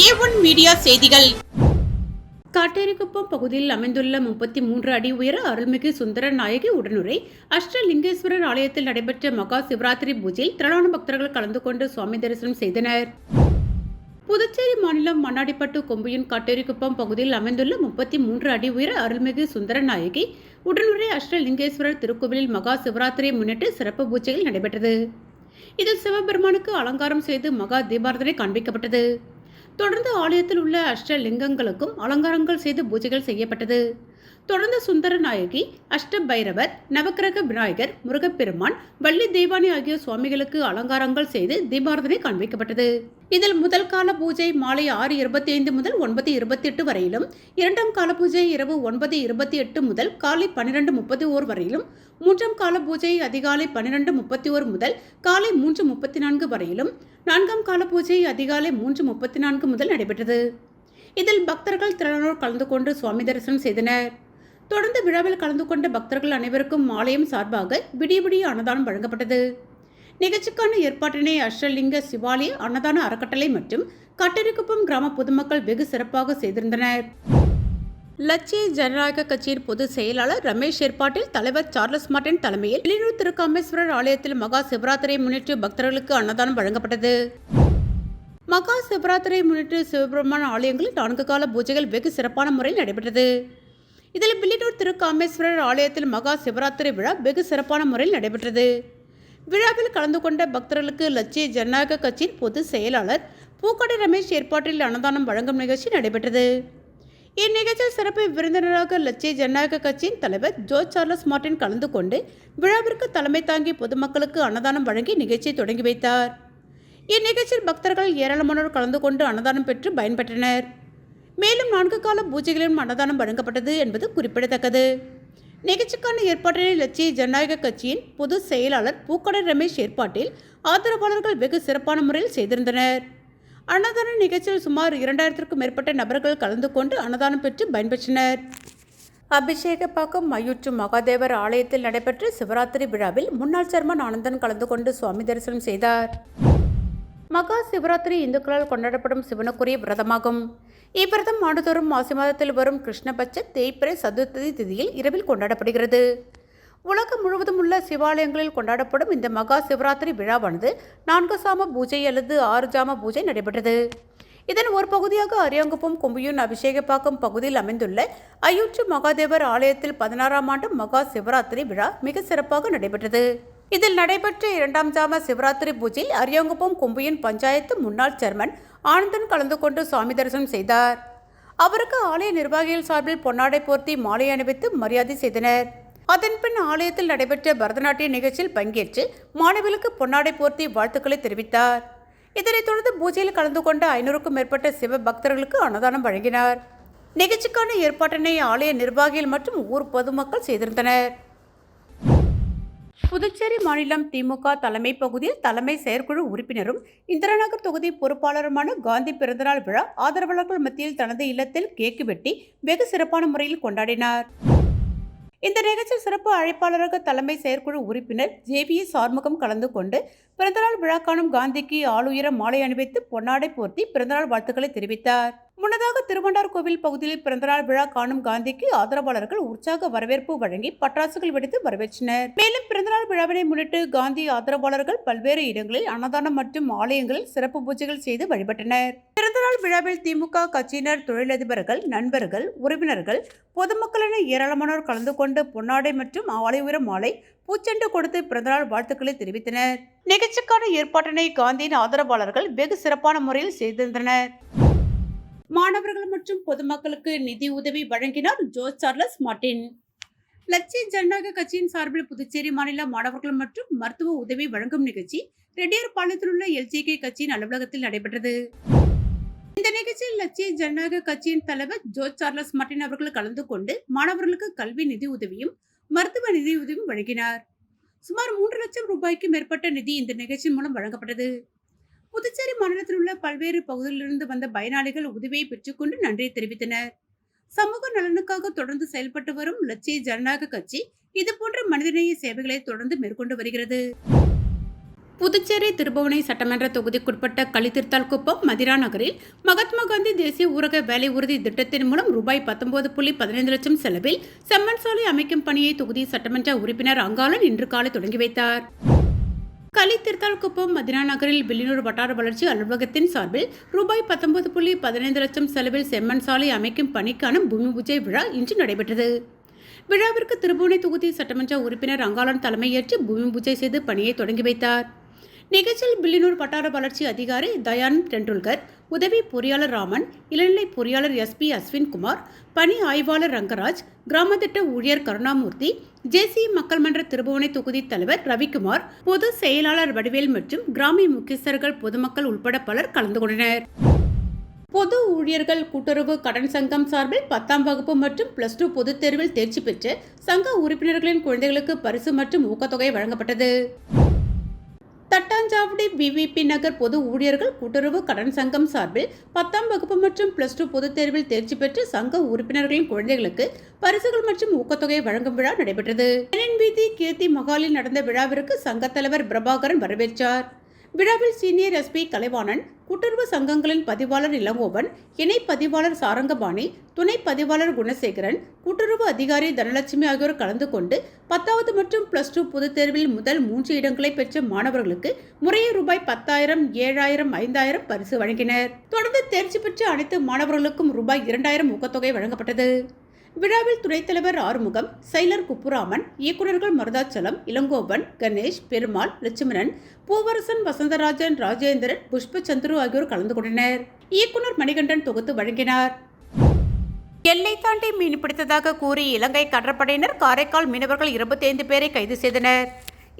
ஏ one media செய்திகள். காட்டேரிக்குப்பம் பகுதியில் அமைந்துள்ள முப்பத்தி மூன்று அடி உயர அருள்மிகு சுந்தர நாயகி உடனுரை. அஷ்டலிங்கேஸ்வரர் ஆலயத்தில் நடைபெற்ற மகா சிவராத்திரி பூஜையில் திரளான பக்தர்கள் கலந்து கொண்டு சுவாமி தரிசனம் செய்தனர். புதுச்சேரி மாநிலம் மண்ணாடிப்பட்டு கொம்பையின் காட்டேரிக்குப்பம் பகுதியில் அமைந்துள்ள முப்பத்தி மூன்று அடி உயர அருள்மிகு சுந்தர நாயகி உடனுரை அஷ்டலிங்கேஸ்வரர் திருக்கோவிலில் மகா சிவராத்திரியை முன்னிட்டு சிறப்பு பூஜையில் நடைபெற்றது. இதில் சிவபெருமானுக்கு அலங்காரம் செய்து மகா தீபாரதனை காண்பிக்கப்பட்டது. தொடர்ந்து ஆலயத்தில் உள்ள அஷ்டலிங்கங்களுக்கும் அலங்காரங்கள் செய்து பூஜைகள் செய்யப்பட்டது. தொடர்ந்து சுந்தரநாயகி அஷ்டபைரவர் நவக்கிரக விநாயகர் முருகப்பெருமான் வள்ளி தெய்வானி ஆகிய சுவாமிகளுக்கு அலங்காரங்கள் செய்து தீபாரதனை காண்பிக்கப்பட்டது. இதில் முதல் கால பூஜை மாலை ஆறு இருபத்தி ஐந்து முதல் ஒன்பது இருபத்தி எட்டு வரையிலும் இரண்டாம் கால பூஜை இரவு ஒன்பது இருபத்தி எட்டு முதல் காலை பன்னிரண்டு முப்பத்தி ஓர் வரையிலும் மூன்றாம் கால பூஜை அதிகாலை பன்னிரண்டு முப்பத்தி ஓர் முதல் காலை மூன்று முப்பத்தி நான்கு வரையிலும் நான்காம் கால பூஜை அதிகாலை மூன்று முப்பத்தி நான்கு முதல் நடைபெற்றது. இதில் பக்தர்கள் திறனோர் கலந்து கொண்டு சுவாமி தரிசனம் செய்தனர். தொடர்ந்து விழாவில் கலந்து கொண்ட பக்தர்கள் அனைவருக்கும் ஆலயம் சார்பாக விடிய விடிய அன்னதானம் வழங்கப்பட்டது. நிகழ்ச்சிக்கான ஏற்பாட்டினை அஷ்டலிங்க சிவாலய அன்னதான அறக்கட்டளை மற்றும் கட்டரிக்குப்பம் கிராம பொதுமக்கள் வெகு சிறப்பாக செய்திருந்தனர். லட்சிய ஜனநாயக கட்சியின் பொதுச் செயலாளர் ரமேஷ் ஏற்பாட்டில் தலைவர் சார்லஸ் மார்டின் தலைமையில் வெளியூர் திருக்காமேஸ்வரர் ஆலயத்தில் மகா சிவராத்திரியை முன்னிட்டு பக்தர்களுக்கு அன்னதானம் வழங்கப்பட்டது. மகா சிவராத்திரியை முன்னிட்டு சிவபெருமான் ஆலயங்களில் நான்கு கால பூஜைகள் வெகு சிறப்பான முறையில் நடைபெற்றது. இதில் பில்லினூர் திருக்காமேஸ்வரர் ஆலயத்தில் மகா சிவராத்திரி விழா வெகு சிறப்பான முறையில் நடைபெற்றது. விழாவில் கலந்து கொண்ட பக்தர்களுக்கு லட்சிய ஜனநாயக கட்சியின் பொதுச் செயலாளர் பூக்கடை ரமேஷ் ஏற்பாட்டில் அன்னதானம் வழங்கும் நிகழ்ச்சி நடைபெற்றது. இந்நிகழ்ச்சியில் சிறப்பு விருந்தினராக லட்சிய ஜனநாயக கட்சியின் தலைவர் ஜோ சார்லஸ் மார்டின் கலந்து கொண்டு விழாவிற்கு தலைமை தாங்கி பொதுமக்களுக்கு அன்னதானம் வழங்கி நிகழ்ச்சியை தொடங்கி வைத்தார். இந்நிகழ்ச்சியில் பக்தர்கள் ஏராளமானோர் கலந்து கொண்டு அன்னதானம் பெற்று பயன்பெற்றனர். மேலும் நான்கு கால பூஜைகளிலும் அன்னதானம் வழங்கப்பட்டது என்பது குறிப்பிடத்தக்கது. நிகழ்ச்சிக்கான ஏற்பாட்டினை லட்சிய ஜனநாயக கட்சியின் பொதுச் செயலாளர் பூக்கடை ரமேஷ் ஏற்பாட்டில் ஆதரவாளர்கள் வெகு சிறப்பான முறையில் செய்திருந்தனர். அன்னதான நிகழ்ச்சியில் சுமார் இரண்டாயிரத்திற்கும் மேற்பட்ட நபர்கள் கலந்து கொண்டு அன்னதானம் பெற்று பயன்பெற்றனர். அபிஷேகப்பாக்கம் மயூற்று மகாதேவர் ஆலயத்தில் நடைபெற்ற சிவராத்திரி விழாவில் முன்னாள் சேர்மன் ஆனந்தன் கலந்து கொண்டு சுவாமி தரிசனம் செய்தார். மகா சிவராத்திரி இந்துக்களால் கொண்டாடப்படும் சிவனுக்குரிய விரதமாகும். இவ்விரதம் ஆண்டுதோறும் மாசி மாதத்தில் வரும் கிருஷ்ணபட்ச தேய்பிரை சதுர்த்தி திதியில் இரவில் கொண்டாடப்படுகிறது. உலகம் முழுவதும் உள்ள சிவாலயங்களில் கொண்டாடப்படும் இந்த மகா சிவராத்திரி விழாவானது நான்கு சாம பூஜை அல்லது ஆறு ஜாம பூஜை நடைபெற்றது. இதன் ஒரு பகுதியாக அரியாங்குப்பம் கும்பியூன் அபிஷேகப்பாக்கம் பகுதியில் அமைந்துள்ள அயூற்று மகாதேவர் ஆலயத்தில் பதினாறாம் ஆண்டு மகா சிவராத்திரி விழா மிக சிறப்பாக நடைபெற்றது. இதில் நடைபெற்ற இரண்டாம் ஜாம சிவராத்திரி பூஜை அரியாங்குப்பம் கும்பியின் பஞ்சாயத்து முன்னாள் சேர்மன் ஆனந்தன் கலந்து கொண்டு சுவாமி தரிசனம் செய்தார். அவருக்கு ஆலய நிர்வாகிகள் சார்பில் பொன்னாடை போர்த்தி மாலை அணிவித்து மரியாதை செய்தனர். அதன்பின் ஆலயத்தில் நடைபெற்ற பரதநாட்டிய நிகழ்ச்சியில் பங்கேற்று மாணவிகளுக்கு பொன்னாடை போர்த்தி வாழ்த்துக்களை தெரிவித்தார். இதனைத் தொடர்ந்து பூஜையில் கலந்து கொண்ட ஐநூறுக்கும் மேற்பட்ட சிவ பக்தர்களுக்கு அன்னதானம் வழங்கினார். நிகழ்ச்சிக்கான ஏற்பாட்டினை ஆலய நிர்வாகிகள் மற்றும் ஊர் பொதுமக்கள் செய்திருந்தனர். புதுச்சேரி மாநிலம் திமுக தலைமை பகுதியில் தலைமை செயற்குழு உறுப்பினரும் இந்திராநகர் தொகுதி பொறுப்பாளருமான காந்தி பிறந்தநாள் விழா ஆதரவாளர்கள் மத்தியில் தனது இல்லத்தில் கேக்கு வெட்டி வெகு சிறப்பான முறையில் கொண்டாடினார். இந்த நிகழ்ச்சியில் சிறப்பு அழைப்பாளராக தலைமை செயற்குழு உறுப்பினர் ஜேவிஎஸ் ஆறுமுகம் கலந்து கொண்டு பிறந்தநாள் விழா காணும் காந்திக்கு ஆளுயர மாலை அணிவித்து பொன்னாடை போர்த்தி பிறந்தநாள் வாழ்த்துக்களை தெரிவித்தார். முன்னதாக திருவண்டார் கோவில் பகுதியில் பிறந்தநாள் விழா காணும் காந்திக்கு ஆதரவாளர்கள் உற்சாக வரவேற்பு வழங்கி பட்டாசுகள் வெடித்து வரவேற்றனர். மேலும் பிறந்தநாள் விழாவினை முன்னிட்டு காந்தி ஆதரவாளர்கள் பல்வேறு இடங்களில் அன்னதானம் மற்றும் ஆலயங்களில் சிறப்பு பூஜைகள் செய்து வழிபட்டனர். பிறந்தநாள் விழாவில் திமுக கட்சியினர் தொழிலதிபர்கள் நண்பர்கள் உறவினர்கள் பொதுமக்கள் என ஏராளமானோர் கலந்து கொண்டு பொன்னாடை மற்றும் ஆலை உயர மாலை பூச்செண்டு கொடுத்து பிறந்தநாள் வாழ்த்துக்களை தெரிவித்தனர். நிகழ்ச்சிக்கான ஏற்பாட்டினை காந்தியின் ஆதரவாளர்கள் வெகு சிறப்பான முறையில் செய்திருந்தனர். மாணவர்கள் மற்றும் பொதுமக்களுக்கு நிதி உதவி வழங்கினார் ஜோஸ் சார்லஸ் மார்டின் லட்சிய ஜனநாயக கட்சியின் சார்பில் புதுச்சேரி மாநில மாணவர்கள் மற்றும் மருத்துவ உதவி வழங்கும் நிகழ்ச்சி ரெட்டியார்பாளையத்தில் உள்ள எல்ஜிகே கட்சியின் அலுவலகத்தில் நடைபெற்றது. இந்த நிகழ்ச்சியில் லட்சிய ஜனநாயக கட்சியின் தலைவர் ஜோஸ் சார்லஸ் மார்டின் அவர்கள் கலந்து கொண்டு மாணவர்களுக்கு கல்வி நிதி உதவியும் மருத்துவ நிதி உதவியும் வழங்கினார். சுமார் மூன்று லட்சம் ரூபாய்க்கு மேற்பட்ட நிதி இந்த நிகழ்ச்சி மூலம் வழங்கப்பட்டது. புதுச்சேரி மாநிலத்தில் உள்ள பல்வேறு பகுதிகளிலிருந்து வந்த பயனாளிகள் உதவியை பெற்றுக்கொண்டு நன்றியை தெரிவித்தனர். சமூக நலனுக்காக தொடர்ந்து செயல்பட்டு வரும் லட்சிய ஜனநாயக கட்சி இதுபோன்ற மனிதநேய சேவைகளை தொடர்ந்து மேற்கொண்டு வருகிறது. புதுச்சேரி திருபுவனை சட்டமன்ற தொகுதிக்குட்பட்ட களித்திருத்தால் குப்பம் மதிரா நகரில் மகாத்மா காந்தி தேசிய ஊரக வேலை உறுதி திட்டத்தின் மூலம் ரூபாய் பத்தொன்பது புள்ளி பதினைந்து லட்சம் செலவில் செம்மண் சாலை அமைக்கும் பணியை தொகுதி சட்டமன்ற உறுப்பினர் அங்காளன் இன்று காலை தொடங்கி வைத்தார். களித்திருத்தால் குப்பம் மதினா நகரில் வில்லியனூர் வட்டார வளர்ச்சி அலுவலகத்தின் சார்பில் ரூபாய் பத்தொன்பது புள்ளி பதினைந்து லட்சம் செலவில் செம்மண் சாலை அமைக்கும் பணிக்கான பூமி பூஜை விழா இன்று நடைபெற்றது. விழாவிற்கு திருபுவனை தொகுதி சட்டமன்ற உறுப்பினர் அங்காளன் தலைமையேற்று பூமி பூஜை செய்து பணியை தொடங்கி வைத்தார். நிகழ்ச்சியில் பில்லினூர் வட்டார வளர்ச்சி அதிகாரி தயானந்த் டெண்டுல்கர் உதவி பொறியாளர் ராமன் இளநிலை பொறியாளர் எஸ்பி அஸ்வின்குமார் பணி ஆய்வாளர் ரங்கராஜ் கிராம திட்ட ஊழியர் கருணாமூர்த்தி ஜேசி மக்கள் மன்ற திருபுவனை தொகுதி தலைவர் ரவிக்குமார் பொது செயலாளர் வடிவேல் மற்றும் கிராமிய முக்கியஸ்தர்கள் பொதுமக்கள் உட்பட பலர் கலந்து கொண்டனர். பொது ஊழியர்கள் கூட்டுறவு கடன் சங்கம் சார்பில் பத்தாம் வகுப்பு மற்றும் பிளஸ் டூ பொதுத் தேர்வில் தேர்ச்சி பெற்று சங்க உறுப்பினர்களின் குழந்தைகளுக்கு பரிசு மற்றும் ஊக்கத்தொகை வழங்கப்பட்டது. தட்டாஞ்சாவடி பிவிபி நகர் பொது ஊழியர்கள் கூட்டுறவு கடன் சங்கம் சார்பில் பத்தாம் வகுப்பு மற்றும் பிளஸ் டூ பொதுத் தேர்வில் தேர்ச்சி பெற்று சங்க உறுப்பினர்களின் குழந்தைகளுக்கு பரிசுகள் மற்றும் ஊக்கத்தொகை வழங்கும் விழா நடைபெற்றது. வீதி கீர்த்தி மகாலில் நடந்த விழாவிற்கு சங்கத் தலைவர் பிரபாகரன் வரவேற்றார். விழாவில் சீனியர் எஸ்பி கலைவாணன் கூட்டுறவு சங்கங்களின் பதிவாளர் இளங்கோவன் இணை பதிவாளர் சாரங்கபாணி துணை பதிவாளர் குணசேகரன் கூட்டுறவு அதிகாரி தனலட்சுமி ஆகியோர் கலந்து கொண்டு பத்தாவது மற்றும் பிளஸ் டூ பொதுத் தேர்வில் முதல் மூன்று இடங்களை பெற்ற மாணவர்களுக்கு முறையே ரூபாய் பத்தாயிரம் ஏழாயிரம் ஐந்தாயிரம் பரிசு வழங்கினர். தொடர்ந்து தேர்ச்சி பெற்ற அனைத்து மாணவர்களுக்கும் ரூபாய் இரண்டாயிரம் ஊக்கத்தொகை வழங்கப்பட்டது. விழாவில் துணைத் தலைவர் ஆறுமுகம் செயலர் குப்புராமன் இயக்குநர்கள் மருதாச்சலம் இளங்கோவன் கணேஷ் பெருமாள் லட்சுமணன் பூவரசன் வசந்தராஜன் ராஜேந்திரன் புஷ்ப சந்துரு ஆகியோர் கலந்து கொண்டனர். இயக்குனர் மணிகண்டன் தொகுத்து வழங்கினார். எல்லை தாண்டி மீன் பிடித்ததாக கூறி இலங்கை கடற்படையினர் காரைக்கால் மீனவர்கள் இருபத்தி ஐந்து பேரை கைது செய்தனர்.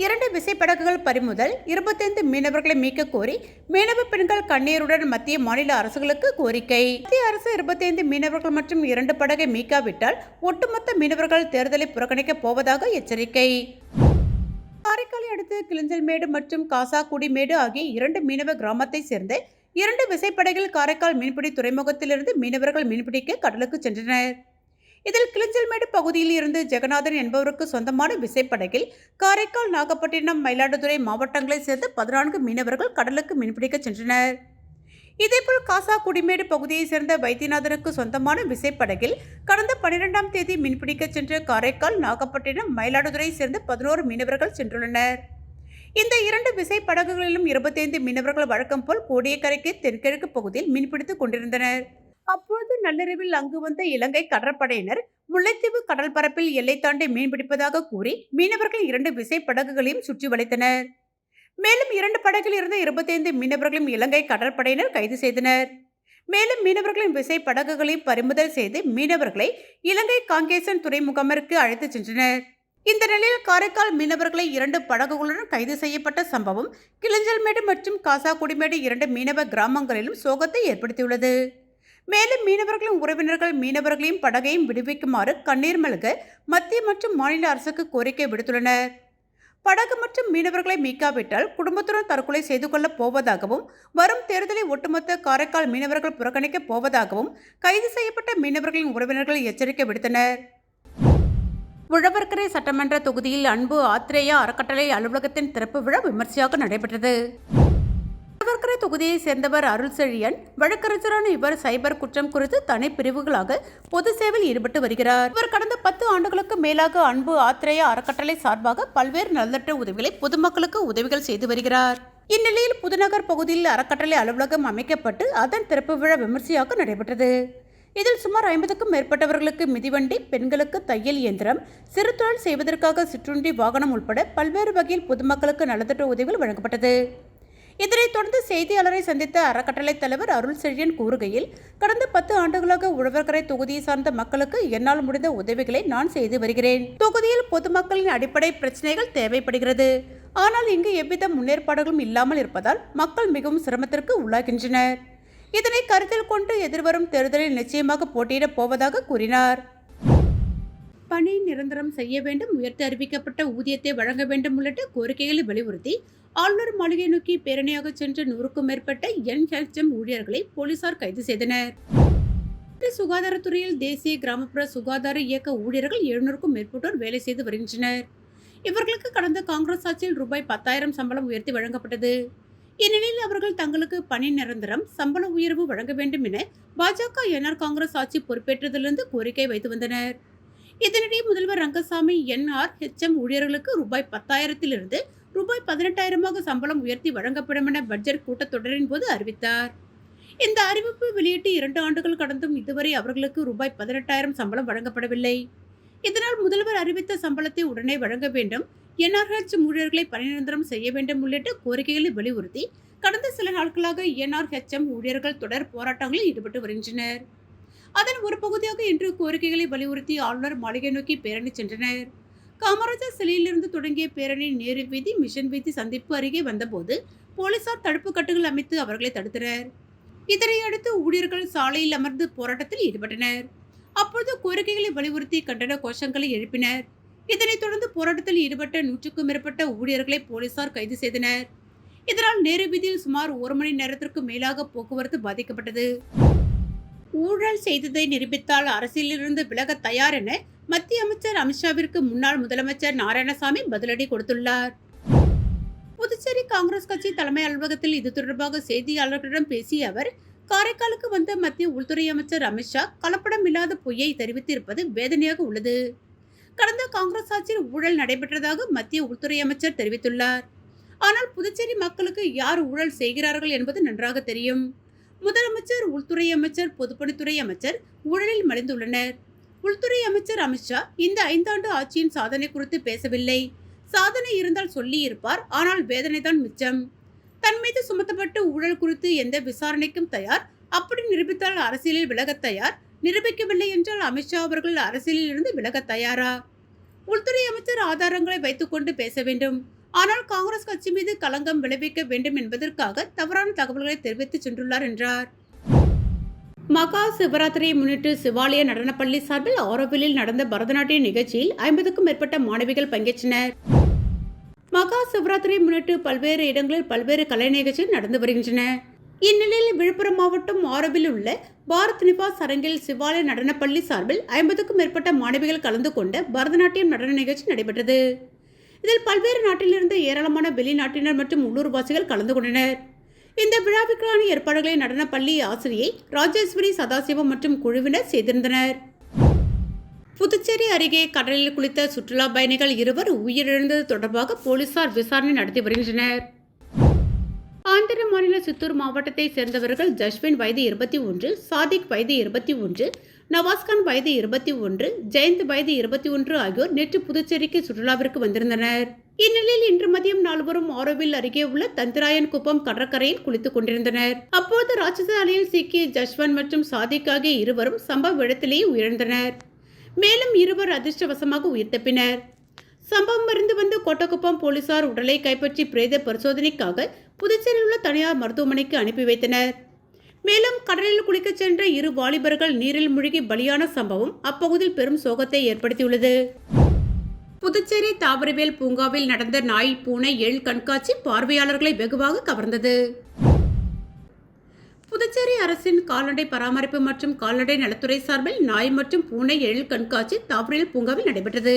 இரண்டு விசைப்படகுகள் பறிமுதல் இருபத்தைந்து மீனவர்களை மீட்க கோரி மீனவ பெண்கள் கண்ணீருடன் மத்திய மாநில அரசுகளுக்கு கோரிக்கை. மத்திய அரசு இருபத்தைந்து மீனவர்கள் மற்றும் இரண்டு படகை மீட்காவிட்டால் ஒட்டுமொத்த மீனவர்கள் தேர்தலை புறக்கணிக்கப் போவதாக எச்சரிக்கை. காரைக்காலை அடுத்து கிளிஞ்சல்மேடு மற்றும் காசாக்குடிமேடு ஆகிய இரண்டு மீனவ கிராமத்தை சேர்ந்த இரண்டு விசைப்படகில் காரைக்கால் மீன்பிடி துறைமுகத்திலிருந்து மீனவர்கள் மீன்பிடிக்க கடலுக்கு சென்றனர். இதில் கிளிஞ்சல்மேடு பகுதியில் இருந்து ஜெகநாதன் என்பவருக்கு சொந்தமான விசைப்படகில் காரைக்கால் நாகப்பட்டினம் மயிலாடுதுறை மாவட்டங்களைச் சேர்ந்த பதினான்கு மீனவர்கள் கடலுக்கு மீன்பிடிக்கச் சென்றனர். இதேபோல் காசா குடிமேடு பகுதியைச் சேர்ந்த வைத்தியநாதனுக்கு சொந்தமான விசைப்படகில் கடந்த பனிரெண்டாம் தேதி மீன்பிடிக்கச் சென்ற காரைக்கால் நாகப்பட்டினம் மயிலாடுதுறையை சேர்ந்த பதினோரு மீனவர்கள் சென்றுள்ளனர். இந்த இரண்டு விசை படகுகளிலும் இருபத்தைந்து மீனவர்கள் வழக்கம் போல் கோடியக்கரைக்கு தென்கிழக்கு பகுதியில் மீன்பிடித்துக் கொண்டிருந்தனர். அப்பொழுது நள்ளிரவில் அங்கு வந்த இலங்கை கடற்படையினர் முல்லைத்தீவு கடல் பரப்பில் எல்லை தாண்டி மீன்பிடிப்பதாக கூறி மீனவர்கள் இரண்டு விசை படகுகளையும் சுற்றி வளைத்தனர். மேலும் இரண்டு படகில் இருந்த இருபத்தைந்து மீனவர்களையும் இலங்கை கடற்படையினர் கைது செய்தனர். மேலும் மீனவர்களின் விசை படகுகளையும் பறிமுதல் செய்து மீனவர்களை இலங்கை காங்கேசன் துறைமுகமிற்கு அழைத்துச் சென்றனர். இந்த நிலையில் காரைக்கால் மீனவர்களை இரண்டு படகுகளுடன் கைது செய்யப்பட்ட சம்பவம் கிளிஞ்சல்மேடு மற்றும் காசாக்குடிமேடு இரண்டு மீனவ கிராமங்களிலும் சோகத்தை ஏற்படுத்தியுள்ளது. மேலும் மீனவர்களின் உறவினர்கள் மீனவர்களையும் படகையும் விடுவிக்குமாறு கண்ணீர் மல்க மத்திய மற்றும் மாநில அரசுக்கு கோரிக்கை விடுத்துள்ளனர். படகு மற்றும் மீனவர்களை மீட்காவிட்டால் குடும்பத்துடன் தற்கொலை செய்து கொள்ளப் போவதாகவும் வரும் தேர்தலை ஒட்டுமொத்த காரைக்கால் மீனவர்கள் புறக்கணிக்கப் போவதாகவும் கைது செய்யப்பட்ட மீனவர்களின் உறவினர்கள் எச்சரிக்கை விடுத்தனர். உழவர்கரை சட்டமன்ற தொகுதியில் அன்பு ஆத்திரேயா அறக்கட்டளை அலுவலகத்தின் திறப்பு விழா விமர்சையாக நடைபெற்றது. உழவர்கரை தொகுதியை சேர்ந்தவர் அருள்செழியன் வழக்கறிஞரான இவர் சைபர் குற்றம் குறித்து தனி பிரிவுகளாக பொது சேவையில் ஈடுபட்டு வருகிறார். இவர் கடந்த பத்து ஆண்டுகளுக்கு மேலாக அன்பு ஆத்திரேய அறக்கட்டளை சார்பாக பல்வேறு நலத்திட்ட உதவிகளை பொதுமக்களுக்கு உதவிகள் செய்து வருகிறார். இந்நிலையில் புதுநகர் பகுதியில் அறக்கட்டளை அலுவலகம் அமைக்கப்பட்டு அதன் திறப்பு விழா விமர்சையாக நடைபெற்றது. இதில் சுமார் ஐம்பதுக்கும் மேற்பட்டவர்களுக்கு மிதிவண்டி பெண்களுக்கு தையல் இயந்திரம் சிறு தொழில் செய்வதற்காக சிற்றுண்டி வாகனம் உட்பட பல்வேறு வகையில் பொதுமக்களுக்கு நலத்திட்ட உதவிகள் வழங்கப்பட்டது. இதனைத் தொடர்ந்து செய்தியாளரை சந்தித்த அறக்கட்டளை தலைவர் அருள் செழியன் கூறுகையில் கடந்த பத்து ஆண்டுகளாக உழவர்கரை தொகுதியை சார்ந்த மக்களுக்கு என்னால் முடிந்த உதவிகளை நான் செய்து வருகிறேன். தொகுதியில் பொதுமக்களின் அடிப்படை பிரச்சனைகள் தேவைப்படுகிறது. ஆனால் இங்கு எவ்வித முன்னேற்பாடுகளும் இல்லாமல் இருப்பதால் மக்கள் மிகவும் சிரமத்திற்கு உள்ளாகின்றனர். இதனை கருத்தில் கொண்டு எதிர்வரும் தேர்தலில் நிச்சயமாக போட்டியிடப் போவதாக கூறினார். பணி நிரந்தரம் செய்ய வேண்டும் உயர்த்தி அறிவிக்கப்பட்ட ஊதியத்தை வழங்க வேண்டும் உள்ளிட்ட கோரிக்கைகளை வலியுறுத்தி ஆளுநர் மாளிகை நோக்கி பேரணியாக சென்ற நூறுக்கும் மேற்பட்ட என்ஹெச்எம் ஊழியர்களை போலீசார் கைது செய்தனர். சுகாதாரத்துறையில் தேசிய கிராமப்புற சுகாதார இயக்க ஊழியர்கள் எழுநூறுக்கும் மேற்பட்டோர் வேலை செய்து வருகின்றனர். இவர்களுக்கு கடந்த காங்கிரஸ் ஆட்சியில் ரூபாய் பத்தாயிரம் சம்பளம் உயர்த்தி வழங்கப்பட்டது. இந்நிலையில் அவர்கள் தங்களுக்கு பணி நிரந்தரம் சம்பள உயர்வு வழங்க வேண்டும் என பாஜக என்ஆர் காங்கிரஸ் ஆட்சி பொறுப்பேற்றதிலிருந்து கோரிக்கை வைத்து வந்தனர். இதனிடையே முதல்வர் ரங்கசாமி என்ஆர் ஹெச்எம் ஊழியர்களுக்கு ரூபாய் பத்தாயிரத்திலிருந்து ரூபாய் பதினெட்டாயிரமாக சம்பளம் உயர்த்தி வழங்கப்படும் என பட்ஜெட் கூட்டத்தொடரின் போது அறிவித்தார். இந்த அறிவிப்பு வெளியிட்டு இரண்டு ஆண்டுகள் கடந்தும் இதுவரை அவர்களுக்கு ரூபாய் பதினெட்டாயிரம் சம்பளம் வழங்கப்படவில்லை. இதனால் முதல்வர் அறிவித்த சம்பளத்தை உடனே வழங்க வேண்டும் என்ஆர்ஹெச் ஊழியர்களை பணிநிரந்தரம் செய்ய வேண்டும் உள்ளிட்ட கோரிக்கைகளை வலியுறுத்தி கடந்த சில நாட்களாக என்ஆர்ஹெச்எம் ஊழியர்கள் தொடர் போராட்டங்களில் ஈடுபட்டு வருகின்றனர். அதன் ஒரு பகுதியாக இன்று கோரிக்கைகளை வலியுறுத்தி ஆளுநர் மாளிகை நோக்கி பேரணி சென்றனர். காமராஜர் சிலையிலிருந்து தொடங்கிய பேரணி நேரு வீதி மிஷன் வீதி சந்திப்பு அருகே வந்தபோது போலீசார் தடுப்பு கட்டுகள் அமைத்து அவர்களை தடுத்தனர். இதனையடுத்து ஊழியர்கள் சாலையில் அமர்ந்து போராட்டத்தில் ஈடுபட்டனர். அப்பொழுது கோரிக்கைகளை வலியுறுத்தி கண்டன கோஷங்களை எழுப்பினர். இதனைத் தொடர்ந்து போராட்டத்தில் ஈடுபட்ட நூற்றுக்கும் மேற்பட்ட ஊழியர்களை போலீசார் கைது செய்தனர். இதனால் நேரு வீதியில் சுமார் ஒரு மணி நேரத்திற்கு மேலாக போக்குவரத்து பாதிக்கப்பட்டது. ஊழல் செய்ததை நிரூபித்தால் அரசியலிருந்து விலக தயார் என மத்திய அமைச்சர் அமித்ஷாவிற்கு முன்னாள் முதலமைச்சர் நாராயணசாமி பதிலடி கொடுத்துள்ளார். புதுச்சேரி காங்கிரஸ் கட்சி தலைமை அலுவலகத்தில் இது தொடர்பாக செய்தியாளர்களிடம் பேசிய அவர் காரைக்காலுக்கு வந்த மத்திய உள்துறை அமைச்சர் அமித்ஷா கலப்படம் இல்லாத பொய்யை தெரிவித்திருப்பது வேதனையாக உள்ளது. கடந்த காங்கிரஸ் ஆட்சியில் ஊழல் நடைபெற்றதாக மத்திய உள்துறை அமைச்சர் தெரிவித்துள்ளார். ஆனால் புதுச்சேரி மக்களுக்கு யார் ஊழல் செய்கிறார்கள் என்பது நன்றாக தெரியும். முதலமைச்சர் உள்துறை அமைச்சர் பொதுப்பணித்துறை அமைச்சர் ஊழலில் மறைந்துள்ளனர் உள்துறை அமைச்சர் அமித்ஷா இந்த ஐந்தாண்டு ஆட்சியின் சாதனை குறித்து பேசவில்லை. சாதனை இருந்தால் சொல்லி இருப்பார் ஆனால் வேதனைதான் மிச்சம். தன் மீது சுமத்தப்பட்ட ஊழல் குறித்து எந்த விசாரணைக்கும் தயார் அப்படி நிரூபித்தால் அரசியலில் விலகத் தயார் நிரூபிக்கவில்லை என்றால் அமித்ஷா அவர்கள் அரசியலில் இருந்து விலகத் தயாரா? உள்துறை அமைச்சர் ஆதாரங்களை வைத்துக்கொண்டு பேச வேண்டும். ஆனால் காங்கிரஸ் கட்சி மீது களங்கம் விளைவிக்க வேண்டும் என்பதற்காக தவறான தகவல்களை தெரிவித்து சென்றுள்ளார் என்றார். மகா சிவராத்திரியை முன்னிட்டு சிவாலய நடனப்பள்ளி சார்பில் ஆரோவிலில் நடந்த பரதநாட்டிய நிகழ்ச்சியில் ஐம்பதுக்கும் மேற்பட்ட மாணவிகள் பங்கேற்றனர். மகா சிவராத்திரியை முன்னிட்டு பல்வேறு இடங்களில் பல்வேறு கலை நிகழ்ச்சிகள் நடந்து வருகின்றன. இந்நிலையில் விழுப்புரம் மாவட்டம் ஆரோவில் உள்ள பாரத் நிபாஸ் அரங்கில் சிவாலய நடனப்பள்ளி சார்பில் ஐம்பதுக்கும் மேற்பட்ட மாணவிகள் கலந்து கொண்ட பரதநாட்டியம் நடன நிகழ்ச்சி நடைபெற்றது. இதில் பல்வேறு நாட்டிலிருந்து ஏராளமான வெளிநாட்டினர் மற்றும் உள்ளூர்வாசிகள் கலந்து கொண்டனர். இந்த விழாவிற்கான ஏற்பாடுகளை நடனப்பள்ளி ஆசிரியை ராஜேஸ்வரி சதாசிவம் மற்றும் குழுவினர் செய்திருந்தனர். புதுச்சேரி அருகே கடலில் குளித்த சுற்றுலா பயணிகள் இருவர் உயிரிழந்தது தொடர்பாக போலீசார் விசாரணை நடத்தி வருகின்றனர். ஆந்திர மாநில சித்தூர் மாவட்டத்தை சேர்ந்தவர்கள் ஜஸ்வின் வயது இருபத்தி ஒன்று சாதிக் வயது இருபத்தி ஒன்று நவாஸ்கான் வயது இருபத்தி ஒன்று ஜெயந்த் வயது இருபத்தி ஒன்று ஆகியோர் நேற்று புதுச்சேரிக்கு சுற்றுலாவிற்கு வந்திருந்தனர். இந்நிலையில் இன்று மதியம் நால்வரும் ஆரோவில் அருகே உள்ள தந்திராயன் குப்பம் கடற்கரையில் குளித்துக் கொண்டிருந்தனர். அப்போது ராட்சச அலையில் சிக்கிய ஜஸ்வந்த் மற்றும் சாதிக் ஆகிய இருவரும் சம்பவ இடத்திலேயே உயர்ந்தனர் மேலும் இருவர் அதிர்ஷ்டவசமாக உயிர் தப்பினர் சம்பவம் அறிந்து வந்த கோட்டக்குப்பம் போலீசார் உடலை கைப்பற்றி பிரேத பரிசோதனைக்காக புதுச்சேரியில் உள்ள தனியார் மருத்துவமனைக்கு அனுப்பி வைத்தனர். மேலும் கடலில் குளிக்கச் சென்ற இரு வாலிபர்கள் நீரில் மூழ்கி பலியான சம்பவம் அப்பகுதியில் பெரும் சோகத்தை ஏற்படுத்தியுள்ளது. புதுச்சேரி தாவரவியல் பூங்காவில் நடந்த நாய் பூனை எள் கண்காட்சி பார்வையாளர்களை வெகுவாக கவர்ந்தது. புதுச்சேரி அரசின் கால்நடை பராமரிப்பு மற்றும் கால்நடை நலத்துறை சார்பில் நாய் மற்றும் பூனை எழில் கண்காட்சி தாவரவியல் பூங்காவில் நடைபெற்றது.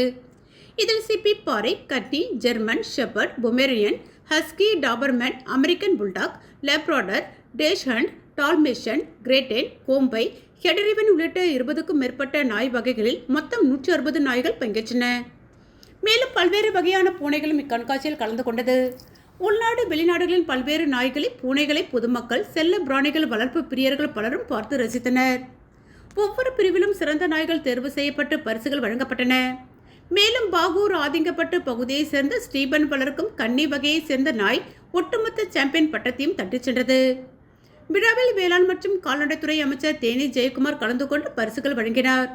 இதில் சிப்பி பாறை கட்டி German shepherd Pomeranian husky Doberman American bulldog Labrador dachshund Dalmatian great Dane Kombai ஹெடரிவன் உள்ளிட்ட இருபதுக்கும் மேற்பட்ட நாய் வகைகளில் மொத்தம் நூற்றி அறுபது நாய்கள் பங்கேற்றன. மேலும் பல்வேறு வகையான பூனைகளும் இக்கண்காட்சியில் கலந்து கொண்டது. உள்நாடு வெளிநாடுகளின் பல்வேறு நாய்களை பூனைகளை பொதுமக்கள் செல்ல பிராணிகள் வளர்ப்பு பிரியர்கள் பலரும் பார்த்து ரசித்தனர். ஒவ்வொரு பிரிவிலும் சிறந்த நாய்கள் தேர்வு செய்யப்பட்டு பரிசுகள் வழங்கப்பட்டன. மேலும் பாகூர் ஆதிங்கப்பட்டு பகுதியைச் சேர்ந்த ஸ்டீபன் பலருக்கும் கன்னி வகையைச் சேர்ந்த நாய் ஒட்டுமொத்த சாம்பியன் பட்டத்தையும் தட்டிச் சென்றது. விழாவில் வேளாண் மற்றும் கால்நடைத்துறை அமைச்சர் தேனி ஜெயக்குமார் கலந்து கொண்டு பரிசுகள் வழங்கினார்.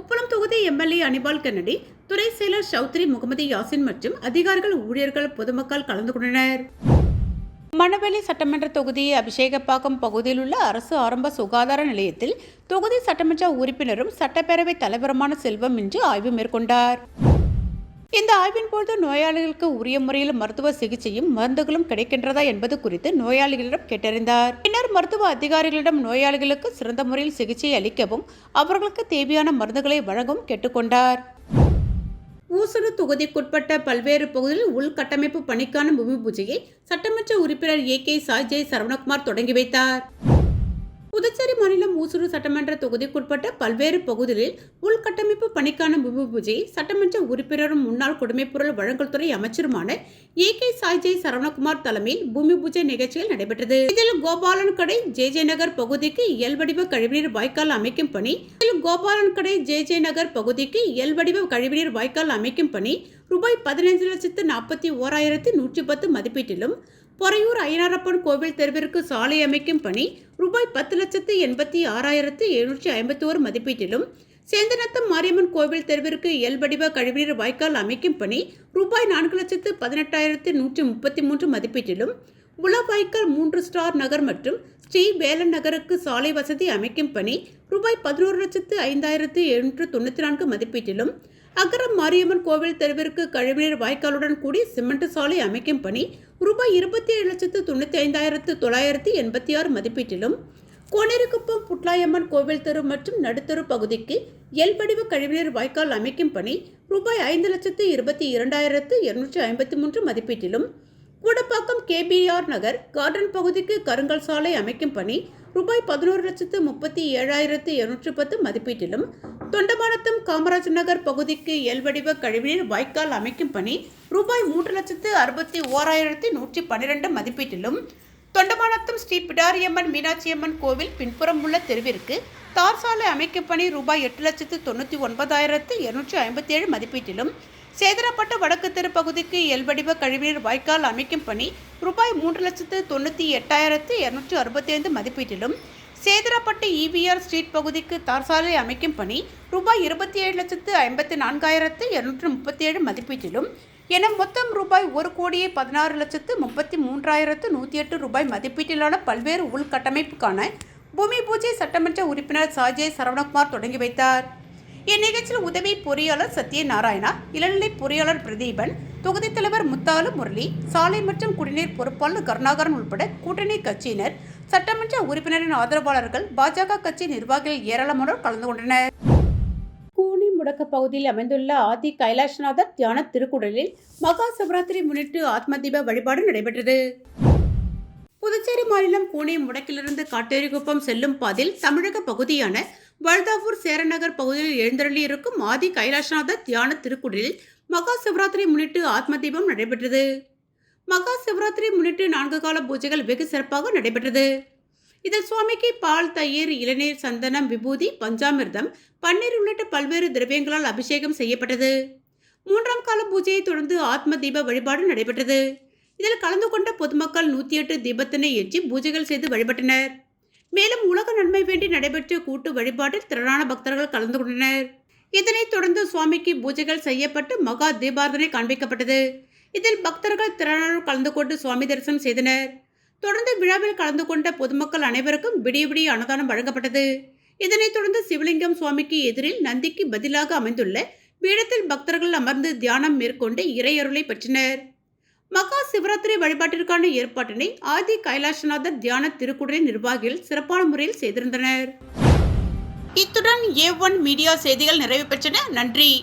உப்பளம் தொகுதி எம்எல்ஏ அனிபால் கன்னடி துறை செயலர் சௌத்ரி முகமது யாசின் மற்றும் அதிகாரிகள் ஊழியர்கள் பொதுமக்கள் கலந்து கொண்டனர். மணவெளி சட்டமன்ற தொகுதி அபிஷேகப்பாக்கம் பகுதியில் உள்ள அரசு ஆரம்ப சுகாதார நிலையத்தில் தொகுதி சட்டமன்ற உறுப்பினரும் சட்டப்பேரவைத் தலைவருமான செல்வம் இன்று ஆய்வு மேற்கொண்டார். இந்த ஆய்வின் போது நோயாளிகளுக்கு உரிய முறையில் மருத்துவ சிகிச்சையும் மருந்துகளும் கிடைக்கின்றதா என்பது குறித்து நோயாளிகளிடம் கேட்டறிந்தார். பின்னர் மருத்துவ அதிகாரிகளிடம் நோயாளிகளுக்கு சிறந்த முறையில் சிகிச்சை அளிக்கவும் அவர்களுக்கு தேவையான மருந்துகளை வழங்கவும் கேட்டுக்கொண்டார். ஊசுடு தொகுதிக்குட்பட்ட பல்வேறு பகுதிகளில் உள்கட்டமைப்பு பணிக்கான பூமி பூஜையை சட்டமன்ற உறுப்பினர் ஏ கே சாஜே சரவணகுமார் தொடங்கி வைத்தார். புதுச்சேரி மாநிலம் ஊசுறு சட்டமன்ற தொகுதிக்குட்பட்ட பல்வேறு பகுதிகளில் உள்கட்டமைப்பு பணிக்கான பூமி பூஜையை சட்டமன்ற உறுப்பினரும் முன்னாள் குடிமைப்பொருள் வழங்கல் துறை அமைச்சருமான ஏ கே சாய்ஜய் சரவணகுமார் தலைமையில் பூமி பூஜை நிகழ்ச்சிகள் நடைபெற்றது. இதில் கோபாலன் கடை ஜே ஜே நகர் பகுதிக்கு இயல்வடிவ கழிவுநீர் வாய்க்கால் அமைக்கும் பணி இதில் கோபாலன் கடை ஜே ஜே நகர் பகுதிக்கு இயல்வடிவ கழிவுநீர் வாய்க்கால் அமைக்கும் பணி ரூபாய் பதினைந்து லட்சத்து நாற்பத்தி ஓராயிரத்தி நூற்றி பத்து மதிப்பீட்டிலும் பொறையூர் ஐனாரப்பன் கோவில் தெருவிற்கு சாலை அமைக்கும் பணி ரூபாய் பத்து லட்சத்து எண்பத்தி ஆறாயிரத்து எழுநூற்றி ஐம்பத்தி ஓரு மதிப்பீட்டிலும் சேந்தநத்தம் மாரியம்மன் கோவில் தெருவிற்கு இயல்படிவ கழிவுநீர் வாய்க்கால் அமைக்கும் பணி ரூபாய் நான்கு லட்சத்து பதினெட்டாயிரத்து நூற்றி முப்பத்தி மூன்று மதிப்பீட்டிலும் உலவாய்க்கால் மூன்று ஸ்டார் நகர் மற்றும் ஸ்ரீ வேலன் நகருக்கு சாலை வசதி அமைக்கும் பணி ரூபாய் பதினோரு லட்சத்து ஐந்தாயிரத்து எழுநூற்று தொண்ணூற்றி நான்கு மதிப்பீட்டிலும் அகரம் மாரியம்மன் கோவில் தெருவிற்கு கழிவுநீர் வாய்க்காலுடன் கூடி சிமெண்ட் சாலை அமைக்கும் பணி ரூபாய் இருபத்தி ஏழு லட்சத்து தொண்ணூற்றி ஐந்தாயிரத்து தொள்ளாயிரத்து எண்பத்தி ஆறு மதிப்பீட்டிலும். கோனேரிக்குப்பம் புட்லாயம்மன் கோவில் தெரு மற்றும் நடுத்தெரு பகுதிக்கு எல் வடிவ கழிவுநீர் வாய்க்கால் அமைக்கும் பணி ரூபாய் ஐந்து லட்சத்து இருபத்தி இரண்டாயிரத்து இருநூற்றி ஐம்பத்தி மூன்று மதிப்பீட்டிலும். கூடப்பாக்கம் கேபிஆர் நகர் கார்டன் பகுதிக்கு கருங்கல் சாலை அமைக்கும் பணி ரூபாய் பதினோரு லட்சத்து முப்பத்தி ஏழாயிரத்து இருநூற்றி பத்து மதிப்பீட்டிலும் தொண்டமானத்தம் காமராஜ் நகர் பகுதிக்கு எல்வடிவ கழிவுநீர் வாய்க்கால் அமைக்கும் பணி ரூபாய் மூன்று லட்சத்து அறுபத்தி ஓராயிரத்தி நூற்றி பன்னிரெண்டு மதிப்பீட்டிலும் தொண்டமானத்தம் ஸ்ரீ பிடாரியம்மன் மீனாட்சியம்மன் கோவில் பின்புறம் உள்ள தெருவிற்கு தார் சாலை அமைக்கும் பணி ரூபாய் எட்டு லட்சத்து தொண்ணூற்றி ஒன்பதாயிரத்து இருநூற்றி ஐம்பத்தி ஏழு மதிப்பீட்டிலும் சேதரப்பட்ட வடக்கு தெரு பகுதிக்கு எல்வடிவ கழிவுநீர் வாய்க்கால் அமைக்கும் பணி ரூபாய் மூன்று லட்சத்து தொண்ணூற்றி எட்டாயிரத்து இரநூற்றி அறுபத்தி ஐந்து மதிப்பீட்டிலும். சேதரப்பட்டு இவிஆர் ஸ்ட்ரீட் பகுதிக்கு தார் சாலை அமைக்கும் பணி ரூபாய் இருபத்தி ஏழு லட்சத்து ஐம்பத்தி நான்காயிரத்து இரநூற்றி முப்பத்தி ஏழு மதிப்பீட்டிலும். என மொத்தம் ரூபாய் ஒரு கோடியே பதினாறு லட்சத்து முப்பத்தி மூன்றாயிரத்து நூற்றி எட்டு ரூபாய் மதிப்பீட்டிலான பல்வேறு உள்கட்டமைப்புக்கான பூமி பூஜை சட்டமன்ற உறுப்பினர் சாஜே சரவணகுமார் தொடங்கி வைத்தார். இந்நிகழ்ச்சியில் உதவி பொறியாளர் சத்யநாராயணா இளநிலை பொறியாளர் பிரதீபன் தொகுதி தலைவர் முத்தாலு முரளி சாலை மற்றும் குடிநீர் பொறுப்பாளர் கருணாகரன் உட்பட கூட்டணி கட்சியினர் சட்டமன்ற உறுப்பினரின் ஆதரவாளர்கள் பாஜக கட்சி நிர்வாகிகள் ஏராளமானோர் கலந்து கொண்டனர். கூனி முடக்க பகுதியில் அமைந்துள்ள ஆதி கைலாஷ்நாதர் தியான திருக்குடலில் மகா சிவராத்திரி முன்னிட்டு ஆத்ம தீப வழிபாடு நடைபெற்றது. புதுச்சேரி மாநிலம் கூனி முடக்கிலிருந்து காட்டேரிக்குப்பம் செல்லும் பாதையில் தமிழக பகுதியான வல்தாவூர் சேரநகர் பகுதியில் எழுந்தருளியிருக்கும் ஆதி கைலாஷ்நாதர் தியான திருக்குடலில் மகா சிவராத்திரி முன்னிட்டு ஆத்ம தீபம் நடைபெற்றது. மகா சிவராத்திரி முன்னிட்டு நான்கு கால பூஜைகள் வெகு சிறப்பாக நடைபெற்றது. இதில் சுவாமிக்கு பால் தயிர் இளநீர் சந்தனம் விபூதி பஞ்சாமிர்தம் பன்னீர் உள்ளிட்ட பல்வேறு திரவியங்களால் அபிஷேகம் செய்யப்பட்டது. மூன்றாம் கால பூஜையை தொடர்ந்து ஆத்ம தீப வழிபாடு நடைபெற்றது. இதில் கலந்து கொண்ட பொதுமக்கள் நூற்றி எட்டு தீபத்தினை ஏற்றி பூஜைகள் செய்து வழிபட்டனர். மேலும் உலக நன்மை வேண்டி நடைபெற்ற கூட்டு வழிபாட்டில் திரளான பக்தர்கள் கலந்து கொண்டனர். இதனைத் தொடர்ந்து சுவாமிக்கு பூஜைகள் செய்யப்பட்டு மகா தீபாரதனை காண்பிக்கப்பட்டது. இதில் பக்தர்கள் திரளானோர் கலந்து கொண்டு சுவாமி தரிசனம் செய்தனர். தொடர்ந்து விழாவில் கலந்து கொண்ட பொதுமக்கள் அனைவருக்கும் விடிய விடிய அன்னதானம் வழங்கப்பட்டது. இதனைத் தொடர்ந்து சிவலிங்கம் சுவாமிக்கு எதிரில் நந்திக்கு பதிலாக அமைந்துள்ள பீடத்தில் பக்தர்கள் அமர்ந்து தியானம் மேற்கொண்டு இறையருளை பெற்றனர். மகா சிவராத்திரி வழிபாட்டிற்கான ஏற்பாட்டினை ஆதி கைலாசநாதர் தியான திருக்குடலின் நிர்வாகிகள் சிறப்பான முறையில் செய்திருந்தனர். இத்துடன் ஏ ஒன் மீடியா செய்திகள் நிறைவு பெற்றன. நன்றி.